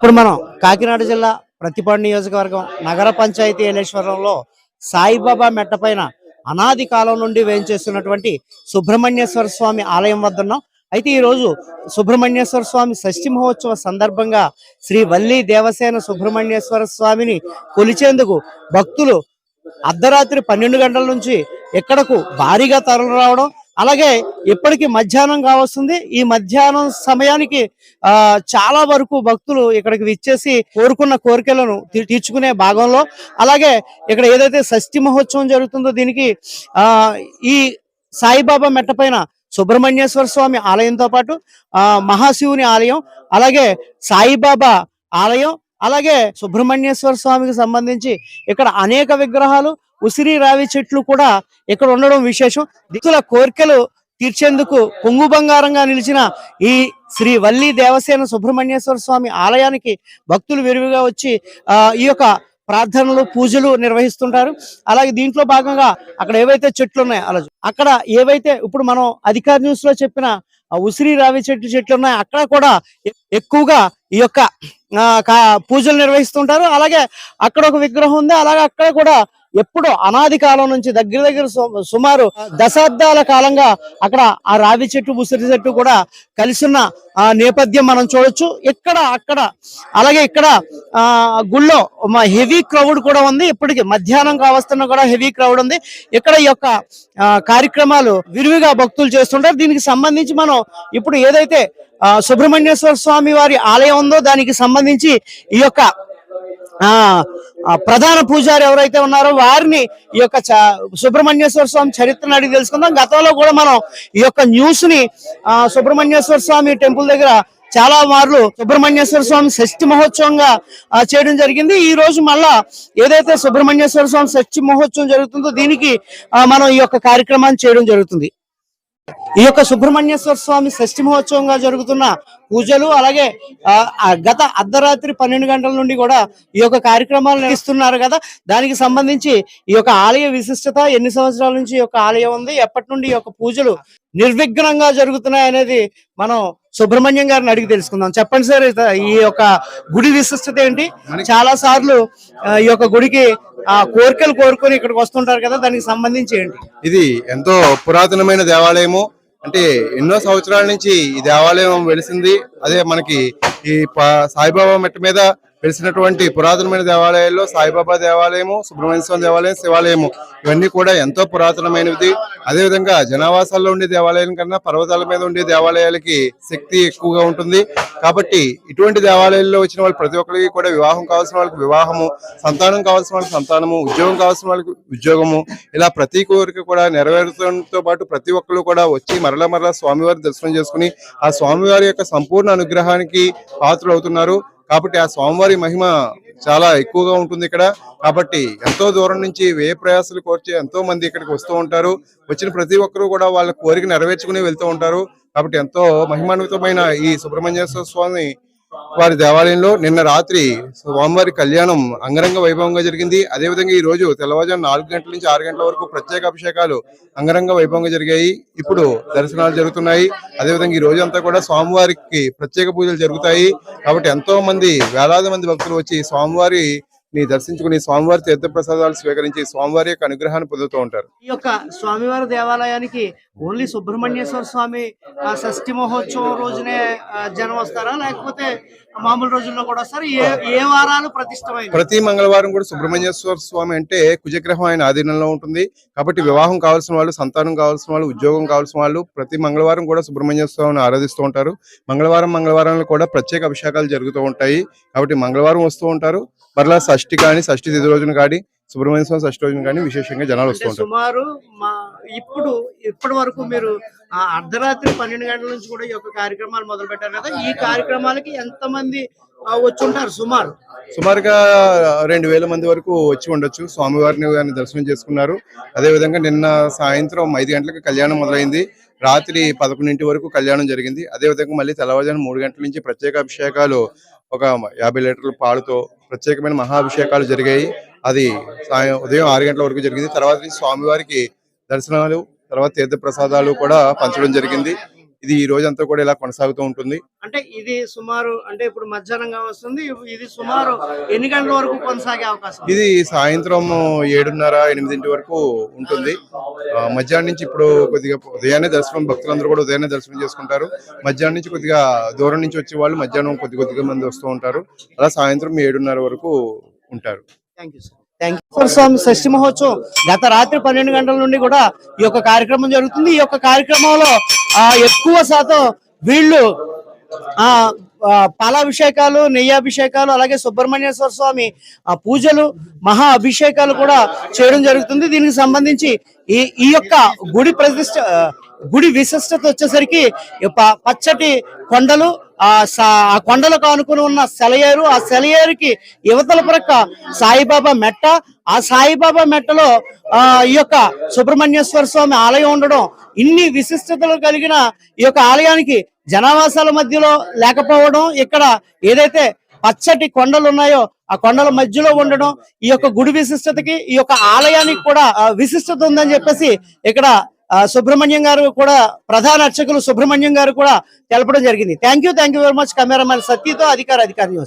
ఇప్పుడు మనం కాకినాడ జిల్లా ప్రతిపాడు నియోజకవర్గం నగర పంచాయతీ ఎలేశ్వరంలో సాయిబాబా మెట్ట పైన అనాది కాలం నుండి వేయించేస్తున్నటువంటి సుబ్రహ్మణ్యేశ్వర స్వామి ఆలయం వద్ద ఉన్నాం. అయితే ఈ రోజు సుబ్రహ్మణ్యేశ్వర స్వామి షష్ఠి మహోత్సవ సందర్భంగా శ్రీ వల్లి దేవసేన సుబ్రహ్మణ్యేశ్వర స్వామిని కొలిచేందుకు భక్తులు అర్ధరాత్రి పన్నెండు గంటల నుంచి ఇక్కడకు భారీగా తరలి రావడం అలాగే ఇప్పటికి మధ్యాహ్నం కావస్తుంది. ఈ మధ్యాహ్నం సమయానికి ఆ చాలా వరకు భక్తులు ఇక్కడికి విచ్చేసి కోరుకున్న కోరికలను తీ- తీర్చుకునే భాగంలో అలాగే ఇక్కడ ఏదైతే షష్ఠి మహోత్సవం జరుగుతుందో దీనికి ఆ ఈ సాయిబాబా మెట్ట పైన సుబ్రహ్మణ్యేశ్వర స్వామి ఆలయంతో పాటు ఆ మహాశివుని ఆలయం అలాగే సాయిబాబా ఆలయం అలాగే సుబ్రహ్మణ్యేశ్వర స్వామికి సంబంధించి ఇక్కడ అనేక విగ్రహాలు ఉసిరి రావి చెట్లు కూడా ఇక్కడ ఉండడం విశేషం. దిక్కుల కోరికలు తీర్చేందుకు కొంగు బంగారంగా నిలిచిన ఈ శ్రీ వల్లి దేవసేన సుబ్రహ్మణ్యేశ్వర స్వామి ఆలయానికి భక్తులు విరివిగా వచ్చి ఆ ఈ యొక్క ప్రార్థనలు పూజలు నిర్వహిస్తుంటారు. అలాగే దీంట్లో భాగంగా అక్కడ ఏవైతే చెట్లు ఉన్నాయో అలా అక్కడ ఏవైతే ఇప్పుడు మనం అధికార న్యూస్లో చెప్పిన ఉసిరి రావి చెట్లు చెట్లు ఉన్నాయో అక్కడ కూడా ఎక్కువగా ఈ యొక్క పూజలు నిర్వహిస్తుంటారు. అలాగే అక్కడ ఒక విగ్రహం ఉంది. అలాగే అక్కడ కూడా ఎప్పుడో అనాది కాలం నుంచి దగ్గర దగ్గర సుమారు దశాబ్దాల కాలంగా అక్కడ ఆ రావి చెట్టు ఉసిరి చెట్టు కూడా కలిసి ఉన్న ఆ నేపథ్యం మనం చూడొచ్చు. ఇక్కడ అక్కడ అలాగే ఇక్కడ ఆ గుళ్ళో మా హెవీ క్రౌడ్ కూడా ఉంది. ఇప్పటికి మధ్యాహ్నం కావస్తున్న కూడా హెవీ క్రౌడ్ ఉంది. ఇక్కడ ఈ యొక్క ఆ, కార్యక్రమాలు విరివిగా భక్తులు చేస్తుంటారు. దీనికి సంబంధించి మనం ఇప్పుడు ఏదైతే సుబ్రహ్మణ్యేశ్వర స్వామి వారి ఆలయం ఉందో దానికి సంబంధించి ఈ యొక్క ప్రధాన పూజారి ఎవరైతే ఉన్నారో వారిని ఈ యొక్క సుబ్రహ్మణ్యేశ్వర స్వామి చరిత్రను అడిగి తెలుసుకుందాం. గతంలో కూడా మనం ఈ యొక్క న్యూస్ని ఆ సుబ్రహ్మణ్యేశ్వర స్వామి టెంపుల్ దగ్గర చాలా మార్లు సుబ్రహ్మణ్యేశ్వర స్వామి షష్ఠి మహోత్సవంగా చేయడం జరిగింది. ఈ రోజు మళ్ళా ఏదైతే సుబ్రహ్మణ్యేశ్వర స్వామి షష్ఠి మహోత్సవం జరుగుతుందో దీనికి మనం ఈ యొక్క కార్యక్రమాన్ని చేయడం జరుగుతుంది. ఈ యొక్క సుబ్రహ్మణ్యేశ్వర స్వామి షష్ఠి మహోత్సవంగా జరుగుతున్న పూజలు అలాగే ఆ, గత అర్ధరాత్రి పన్నెండు గంటల నుండి కూడా ఈ యొక్క కార్యక్రమాలు నిర్వహిస్తున్నారు కదా. దానికి సంబంధించి ఈ యొక్క ఆలయ విశిష్టత ఎన్ని సంవత్సరాల నుంచి ఈ యొక్క ఆలయం ఉంది ఎప్పటి నుండి ఈ యొక్క పూజలు నిర్విఘ్నంగా జరుగుతున్నాయి అనేది మనం సుబ్రహ్మణ్యం గారిని అడిగి తెలుసుకుందాం. చెప్పండి సార్ ఈ యొక్క గుడి విశిష్టత ఏంటి? చాలా సార్లు ఈ యొక్క గుడికి ఆ కోరికలు కోరుకొని ఇక్కడికి వస్తుంటారు కదా దానికి సంబంధించి ఏంటి? ఇది ఎంతో పురాతనమైన దేవాలయము. అంటే ఎన్నో సంవత్సరాల నుంచి ఈ దేవాలయం వెలిసింది. అదే మనకి ఈ సాయిబాబా మెట్ట మీద వెలిసినటువంటి పురాతనమైన దేవాలయాల్లో సాయిబాబా దేవాలయము సుబ్రహ్మణ్య స్వామి దేవాలయం శివాలయము ఇవన్నీ కూడా ఎంతో పురాతనమైనది అదేవిధంగా జనావాసాల్లో ఉండే దేవాలయం కన్నా పర్వతాల మీద ఉండే దేవాలయాలకి శక్తి ఎక్కువగా ఉంటుంది. కాబట్టి ఇటువంటి దేవాలయాల్లో వచ్చిన వాళ్ళు ప్రతి ఒక్కరికి కూడా వివాహం కావాల్సిన వాళ్ళకి వివాహము సంతానం కావాల్సిన వాళ్ళకి సంతానము ఉద్యోగం కావాల్సిన వాళ్ళకి ఉద్యోగము ఇలా ప్రతి కోరిక కూడా నెరవేరుతుంతో పాటు ప్రతి ఒక్కరు కూడా వచ్చి మరలా మరలా స్వామివారి దర్శనం చేసుకుని ఆ స్వామివారి యొక్క సంపూర్ణ అనుగ్రహానికి పాత్రలు అవుతున్నారు. కాబట్టి ఆ స్వామివారి మహిమ చాలా ఎక్కువగా ఉంటుంది ఇక్కడ. కాబట్టి ఎంతో దూరం నుంచి వ్యయ ప్రయాసాలు కోర్చి ఎంతో మంది ఇక్కడికి వస్తూ ఉంటారు. వచ్చిన ప్రతి ఒక్కరూ కూడా వాళ్ళ కోరిక నెరవేర్చుకుని వెళ్తూ ఉంటారు. కాబట్టి ఎంతో మహిమాన్వితమైన ఈ సుబ్రహ్మణ్యేశ్వర స్వామి వారి దేవాలయంలో నిన్న రాత్రి స్వామివారి కళ్యాణం అంగరంగ వైభవంగా జరిగింది. అదేవిధంగా ఈ రోజు తెల్లవారుజాము నాలుగు గంటల నుంచి ఆరు గంటల వరకు ప్రత్యేక అభిషేకాలు అంగరంగ వైభవంగా జరిగాయి. ఇప్పుడు దర్శనాలు జరుగుతున్నాయి. అదేవిధంగా ఈ రోజు అంతా కూడా స్వామివారికి ప్రత్యేక పూజలు జరుగుతాయి. కాబట్టి ఎంతో మంది వేలాది మంది భక్తులు వచ్చి స్వామివారి ని దర్శించుకుని స్వామివారి తీర్థ ప్రసాదాలు స్వీకరించి స్వామివారి యొక్క అనుగ్రహాన్ని పొందుతూ ఉంటారు. ఈ యొక్క స్వామివారి దేవాలయానికి ఓన్లీ సుబ్రహ్మణ్యేశ్వర స్వామి ఆ, షష్ఠి మహోత్సవం రోజునే జనం వస్తారా? లేకపోతే మామూలు రోజుల్లో కూడా వస్తారా? ఏ ఏ వారాలు ప్రతిష్టమైన ప్రతి మంగళవారం కూడా సుబ్రహ్మణ్యేశ్వర స్వామి అంటే కుజగ్రహం ఆయన ఆధీనంలో ఉంటుంది. కాబట్టి వివాహం కావాల్సిన వాళ్ళు సంతానం కావాల్సిన వాళ్ళు ఉద్యోగం కావాల్సిన వాళ్ళు ప్రతి మంగళవారం కూడా సుబ్రహ్మణ్య స్వామిని ఆరాధిస్తూ ఉంటారు. మంగళవారం మంగళవారంలో కూడా ప్రత్యేక అభిషేకాలు జరుగుతూ ఉంటాయి. కాబట్టి మంగళవారం వస్తూ ఉంటారు. మరలా షష్ఠి కానీ షష్ఠి తిథి రోజున కానీ సుబ్రహ్మణ్య స్వామి షష్ఠి రోజున కానీ విశేషంగా జనాలు వస్తూ ఉంటారు. సుమారు మా ఇప్పుడు ఇప్పటి వరకు మీరు ఆ అర్ధరాత్రి పన్నెండు గంటల నుంచి కూడా ఈ యొక్క కార్యక్రమాలు మొదలు పెట్టారు కదా ఈ కార్యక్రమాలకి ఎంత మంది వచ్చి ఉంటారు సుమారు? సుమారుగా రెండు వేల మంది వరకు వచ్చి ఉండొచ్చు. స్వామివారిని గారిని దర్శనం చేసుకున్నారు. అదే విధంగా నిన్న సాయంత్రం ఐదు గంటలకు కళ్యాణం మొదలైంది. రాత్రి పదకొండింటి వరకు కళ్యాణం జరిగింది. అదే విధంగా మళ్ళీ తెల్లవారుజాము మూడు గంటల నుంచి ప్రత్యేక అభిషేకాలు ఒక యాభై లీటర్ల పాలుతో ప్రత్యేకమైన మహాభిషేకాలు జరిగాయి. అది సాయం ఉదయం ఆరు గంటల వరకు జరిగింది. తర్వాత స్వామివారికి దర్శనాలు తర్వాత తీర్థ ప్రసాదాలు కూడా పంచడం జరిగింది. ఇది ఈ రోజంతా కూడా ఇలా కొనసాగుతూ ఉంటుంది. అంటే ఇది సుమారు అంటే ఇప్పుడు మధ్యాహ్నంగా వస్తుంది ఇది సుమారు ఎన్ని గంటల వరకు కొనసాగే అవకాశం? ఇది సాయంత్రం ఏడున్నర ఎనిమిదింటి వరకు ఉంటుంది. మధ్యాహ్నం నుంచి ఇప్పుడు కొద్దిగా ఉదయాన్నే దర్శనం భక్తులందరూ కూడా ఉదయాన్నే దర్శనం చేసుకుంటారు. మధ్యాహ్నం నుంచి కొద్దిగా దూరం నుంచి వచ్చే వాళ్ళు మధ్యాహ్నం కొద్ది కొద్దిగా మంది వస్తూ ఉంటారు. అలా సాయంత్రం ఏడున్నర వరకు ఉంటారు. Thank you sir. థ్యాంక్ స్వామి షష్ఠి మహోత్సవం గత రాత్రి పన్నెండు గంటల నుండి కూడా ఈ యొక్క కార్యక్రమం జరుగుతుంది. ఈ యొక్క కార్యక్రమంలో ఆ, ఎక్కువ శాతం వీళ్ళు పాలాభిషేకాలు నెయ్యాభిషేకాలు అలాగే సుబ్రహ్మణ్యేశ్వర స్వామి ఆ పూజలు మహా అభిషేకాలు కూడా చేయడం జరుగుతుంది. దీనికి సంబంధించి ఈ ఈ యొక్క గుడి ప్రతిష్ట గుడి విశిష్టత వచ్చేసరికి పచ్చటి కొండలు ఆ ఆ కొండలకు ఆనుకుని ఉన్న సెలయేరు ఆ సెలయేరుకి యువతల ప్రక్క సాయిబాబా మెట్ట ఆ సాయిబాబా మెట్టలో ఆ ఈ యొక్క సుబ్రహ్మణ్యేశ్వర స్వామి ఆలయం ఉండడం ఇన్ని విశిష్టతలు కలిగిన ఈ యొక్క ఆలయానికి జనావాసాల మధ్యలో లేకపోవడం ఇక్కడ ఏదైతే పచ్చటి కొండలు ఉన్నాయో ఆ కొండల మధ్యలో ఉండడం ఈ యొక్క గుడి విశిష్టతకి ఈ యొక్క ఆలయానికి కూడా విశిష్టత ఉందని చెప్పేసి ఇక్కడ సుబ్రహ్మణ్యం గారు కూడా ప్రధాన అర్చకులు సుబ్రహ్మణ్యం గారు కూడా తెలపడం జరిగింది. Thank you thank you very much cameraman సత్యతో అధికార అధికారి న్యూస్.